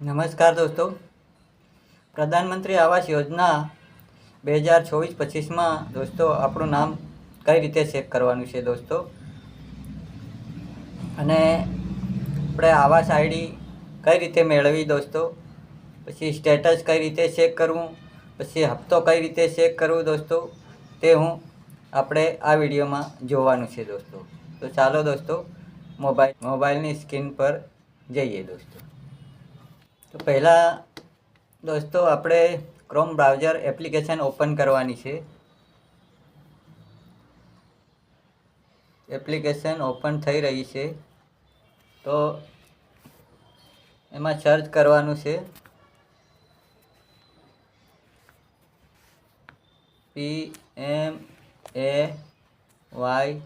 નમસ્કાર દોસ્તો. પ્રધાનમંત્રી આવાસ યોજના બે હજાર ચોવીસ પચીસમાં દોસ્તો આપણું નામ કઈ રીતે ચેક કરવાનું છે દોસ્તો? અને આપણે આવાસ આઈડી કઈ રીતે મેળવી દોસ્તો? પછી સ્ટેટસ કઈ રીતે ચેક કરવું? પછી હપ્તો કઈ રીતે ચેક કરવું દોસ્તો? તે હું આપણે આ વિડીયોમાં જોવાનું છે દોસ્તો. તો ચાલો દોસ્તો, મોબાઈલ, મોબાઈલની સ્ક્રીન પર જઈએ દોસ્તો. તો પહેલાં દોસ્તો, આપણે ક્રોમ બ્રાઉઝર એપ્લિકેશન ઓપન કરવાની છે. એપ્લિકેશન ઓપન થઈ રહી છે. તો એમાં સર્ચ કરવાનું છે. પી એમ એ વાય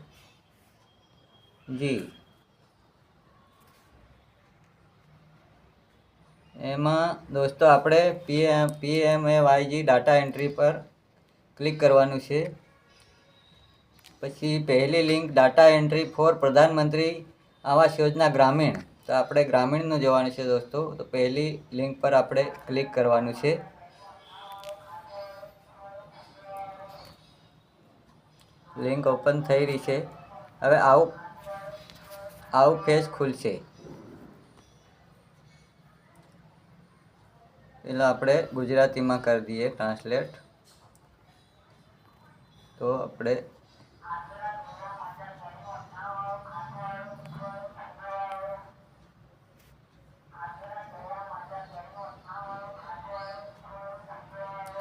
જી એમાં દોસ્તો આપણે PM PM A YG data entry પર ક્લિક કરવાનું છે. પછી પહેલી લિંક ડાટા એન્ટ્રી ફોર પ્રધાનમંત્રી આવાસ યોજના ગ્રામીણ. તો આપણે ગ્રામીણનું જોવાનું છે દોસ્તો. તો પહેલી લિંક પર આપણે ક્લિક કરવાનું છે. લિંક ઓપન થઈ રહી છે. હવે આવું આવું ફેસ ખુલશે. પેલા આપણે ગુજરાતીમાં કરી દઈએ ટ્રાન્સલેટ તો આપણે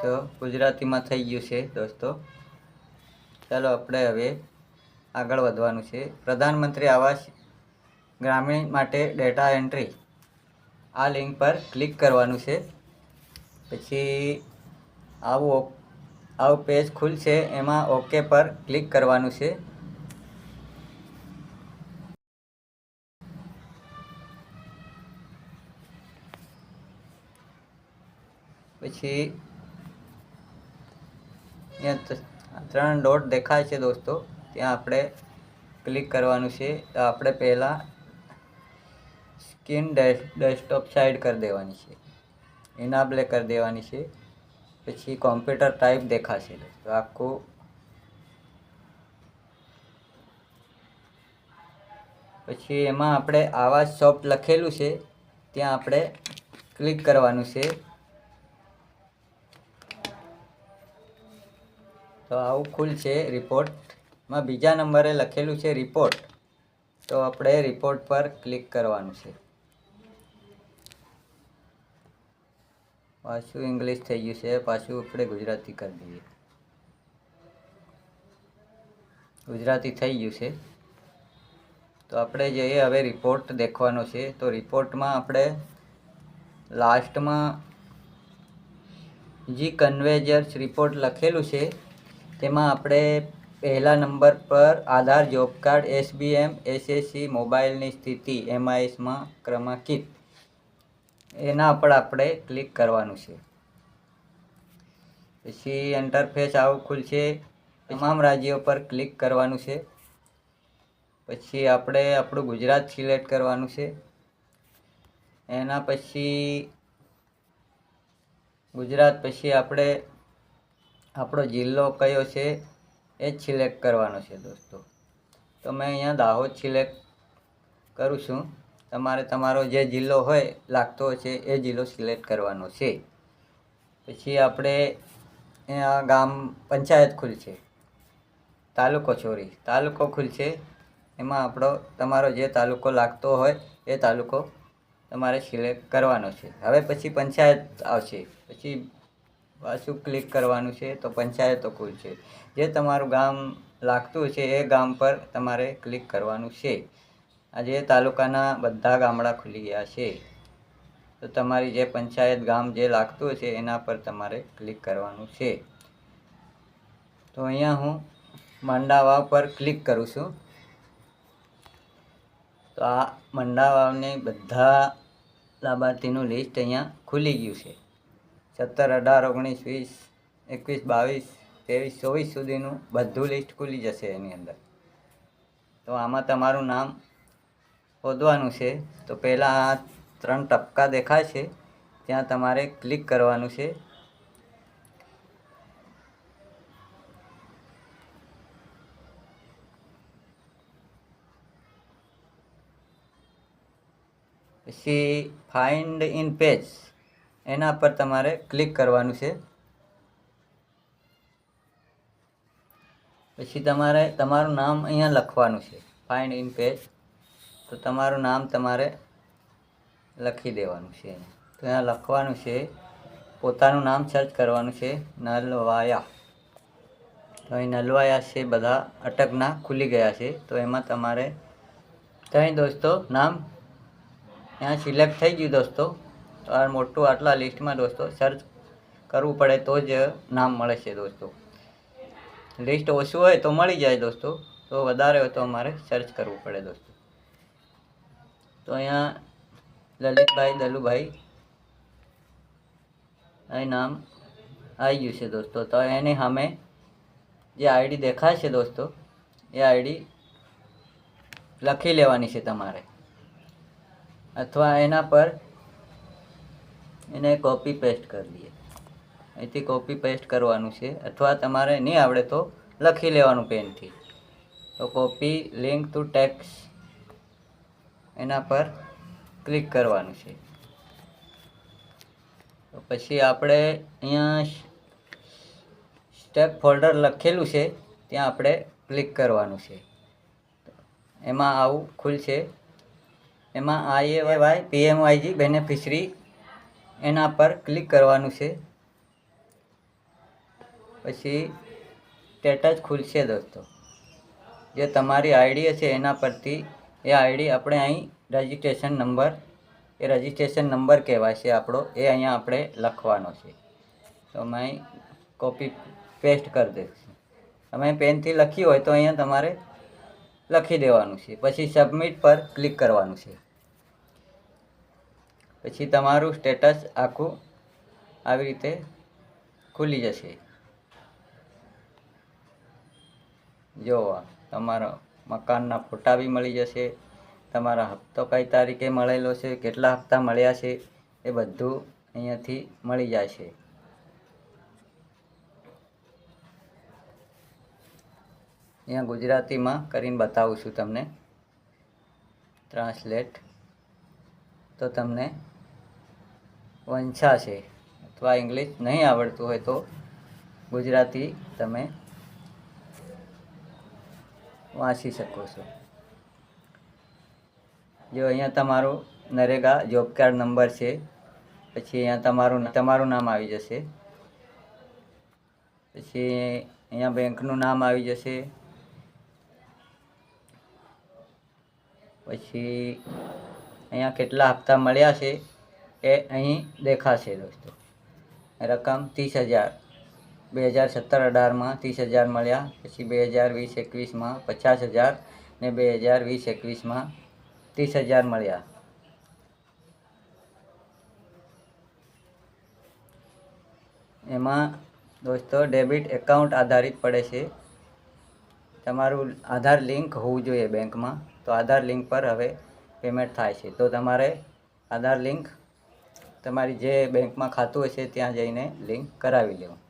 તો ગુજરાતીમાં થઈ ગયું છે દોસ્તો. ચાલો આપણે હવે આગળ વધવાનું છે. પ્રધાનમંત્રી આવાસ ગ્રામીણ માટે ડેટા એન્ટ્રી આ લિંક પર ક્લિક કરવાનું છે. પછી આવું આવું પેજ ખુલશે, એમાં ઓકે પર ક્લિક કરવાનું છે. પછી ત્રણ ડોટ દેખાય છે દોસ્તો, ત્યાં આપણે ક્લિક કરવાનું છે. તો આપણે પહેલાં સ્કીન ડેસ્કટોપ સાઈડ કરી દેવાની છે. ઇનાબલે કરી દેવાની છે. પછી કોમ્પ્યુટર ટાઈપ દેખાશે. તો આખું પછી એમાં આપણે આવાજ સોફ્ટ લખેલું છે. ત્યાં આપણે ક્લિક કરવાનું છે. તો આવું ખુલ છે રિપોર્ટમાં બીજા નંબરે લખેલું છે રિપોર્ટ તો આપણે રિપોર્ટ પર ક્લિક કરવાનું છે. પાછું ઇંગ્લિશ થઈ ગયું છે, પાછું આપણે ગુજરાતી કરી દઈએ. ગુજરાતી થઈ ગયું છે. તો આપણે જઈએ હવે રિપોર્ટ દેખવાનો છે, તો રિપોર્ટમાં આપણે લાસ્ટમાં જી કન્વેજર્સ રિપોર્ટ લખેલું છે, તેમાં આપણે પહેલા નંબર પર Aadhaar job card SBM SSC મોબાઈલની સ્થિતિ એમઆઈએસમાં ક્રમાંકિત. એના પર આપણે ક્લિક કરવાનું છે. પછી ઇન્ટરફેસ આવું ખુલશે. તમામ રાજ્યો પર ક્લિક કરવાનું છે. પછી આપણે આપણું ગુજરાત સિલેક્ટ કરવાનું છે. એના પછી ગુજરાત પછી આપણે આપણો જિલ્લો કયો છે એ જ સિલેક્ટ કરવાનો છે દોસ્તો. તો મેં અહીંયા દાહોદ સિલેક્ટ કરું છું. તમારે તમારો જે જિલ્લો હોય, લાગતો છે એ જિલ્લો સિલેક્ટ કરવાનો છે. પછી આપણે ગામ પંચાયત ખુલશે. તાલુકો ચોરી તાલુકો ખુલશે. એમાં આપણો, તમારો જે તાલુકો લાગતો હોય, એ તાલુકો તમારે સિલેક્ટ કરવાનો છે. હવે પછી પંચાયત આવશે. પછી પાછું ક્લિક કરવાનું છે, તો પંચાયતો ખુલશે. જે તમારું ગામ લાગતું છે એ ગામ પર તમારે ક્લિક કરવાનું છે. આજે તાલુકાના બધા ગામડા ખુલી ગયા છે. તો તમારી જે પંચાયત ગામ જે લાગતું છે એના પર તમારે ક્લિક કરવાનું છે. તો અહીંયા હું મંડાવા પર ક્લિક કરું છું. તો આ મંડાવાવની બધા લાભાર્થીનું લિસ્ટ અહીંયા ખુલી ગયું છે. સત્તર, અઢાર, ઓગણીસ, વીસ, એકવીસ, બાવીસ, ત્રેવીસ, ચોવીસ સુધીનું બધું લિસ્ટ ખુલી જશે એની અંદર. તો આમાં તમારું નામ શોધવાનું છે. તો પહેલાં આ ત્રણ ટપકા દેખાય છે. ત્યાં તમારે ક્લિક કરવાનું છે. પછી ફાઇન્ડ ઇન પેજ એના પર તમારે ક્લિક કરવાનું છે. પછી તમારે તમારું નામ અહીંયા લખવાનું છે. ફાઇન્ડ ઇન પેજ તો તમારું નામ તમારે લખી દેવાનું છે. તો અહીંયા લખવાનું છે, પોતાનું નામ સર્ચ કરવાનું છે, નલવાયા. તો અહીં નલવાયા છે, બધા અટકના ખુલી ગયા છે. તો એમાં તમારે તો દોસ્તો નામ ત્યાં સિલેક્ટ થઈ ગયું દોસ્તો. તો આ મોટું આટલા લિસ્ટમાં દોસ્તો સર્ચ કરવું પડે તો જ નામ મળે છે દોસ્તો. લિસ્ટ ઓછું હોય તો મળી જાય દોસ્તો. તો વધારે હોય તો અમારે સર્ચ કરવું પડે દોસ્તો. તો અહીંયા લલિતભાઈ, દલુભાઈ. અહીં નામ આવી ગયું છે દોસ્તો. તો એની સામે જે આઈડી દેખાય છે દોસ્તો, એ આઈડી લખી લેવાની છે તમારે. અથવા એના પર એને કોપી પેસ્ટ કરી દઈએ. અહીંથી કોપી પેસ્ટ કરવાનું છે. અથવા તમારે નહીં આવડે તો લખી લેવાનું પેનથી તો કોપી લિંક ટુ ટેક્સ એના પર ક્લિક કરવાનું છે. પછી આપણે અહીંયા સ્ટેપ ફોલ્ડર લખેલું છે, ત્યાં આપણે ક્લિક કરવાનું છે. એમાં આવું ખુલશે. એમાં આઈ એ વાય પીએમવાયજી બેનિફિશરી એના પર ક્લિક કરવાનું છે. પછી સ્ટેટસ ખુલશે દોસ્તો. જે તમારી આઈડી હશે એના પરથી એ આઈડી આપણે અહીં રજિસ્ટ્રેશન નંબર એ રજિસ્ટ્રેશન નંબર કહેવાય છે આપણો, એ અહીંયા આપણે લખવાનો છે. તો અમે કોપી પેસ્ટ કરી દઈશું. તમે પેનથી લખ્યું હોય તો અહીંયા તમારે લખી દેવાનું છે. પછી સબમિટ પર ક્લિક કરવાનું છે. પછી તમારું સ્ટેટસ આખું આવી રીતે ખુલી જશે. જોવા, તમારો મકાનના ફોટા બી મળી જશે. તમારા હપ્તો કઈ તારીખે મળેલો છે, કેટલા હપ્તા મળ્યા છે, એ બધું અહીંયાથી મળી જાય છે. અહીંયા ગુજરાતીમાં કરીને બતાવું છું તમને. ટ્રાન્સલેટ. તો તમને વંચાશે અથવા ઇંગ્લિશ નહીં આવડતું હોય તો ગુજરાતી તમે વાંચી શકો છો. જો અહીંયા તમારું નરેગા જોબ કાર્ડ નંબર છે, પછી અહીંયા તમારું તમારું નામ આવી જશે. પછી અહીંયા બેંકનું નામ આવી જશે. પછી અહીંયા કેટલા હપ્તા મળ્યા છે એ અહીં દેખાશે દોસ્તો. રકમ ત્રીસ હજાર. બે હજાર સત્તર અઢારમાં ત્રીસ હજાર મળ્યા. પછી બે હજાર વીસ એકવીસમાં પચાસ હજાર ને બે હજાર વીસ એકવીસમાં ત્રીસ હજાર મળ્યા. એમાં દોસ્તો, ડેબિટ એકાઉન્ટ આધારિત પડે છે. તમારું આધાર લિંક હોવું જોઈએ બેંકમાં. તો આધાર લિંક પર હવે પેમેન્ટ થાય છે. તો તમારે આધાર લિંક તમારી જે બેંકમાં ખાતું હશે ત્યાં જઈને લિંક કરાવી લેવું.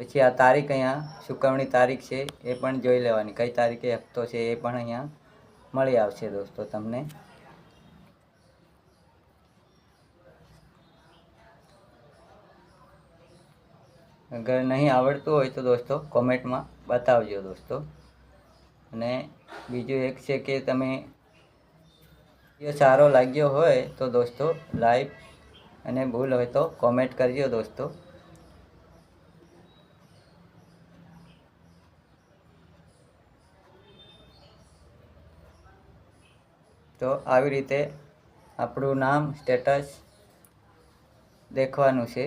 પછી આ તારીખ અહીંયા ચૂકવણી તારીખ છે, એ પણ જોઈ લેવાની. કઈ તારીખે હપ્તો છે એ પણ અહીંયા મળી આવશે દોસ્તો તમને. અગર નહીં આવડતું હોય તો દોસ્તો કોમેન્ટમાં બતાવજો દોસ્તો. અને બીજું એક છે કે તમે વીડિયો સારો લાગ્યો હોય તો દોસ્તો લાઈક અને ભૂલ હોય તો કોમેન્ટ કરજો દોસ્તો. તો આવી રીતે આપણું નામ સ્ટેટસ દેખવાનું છે.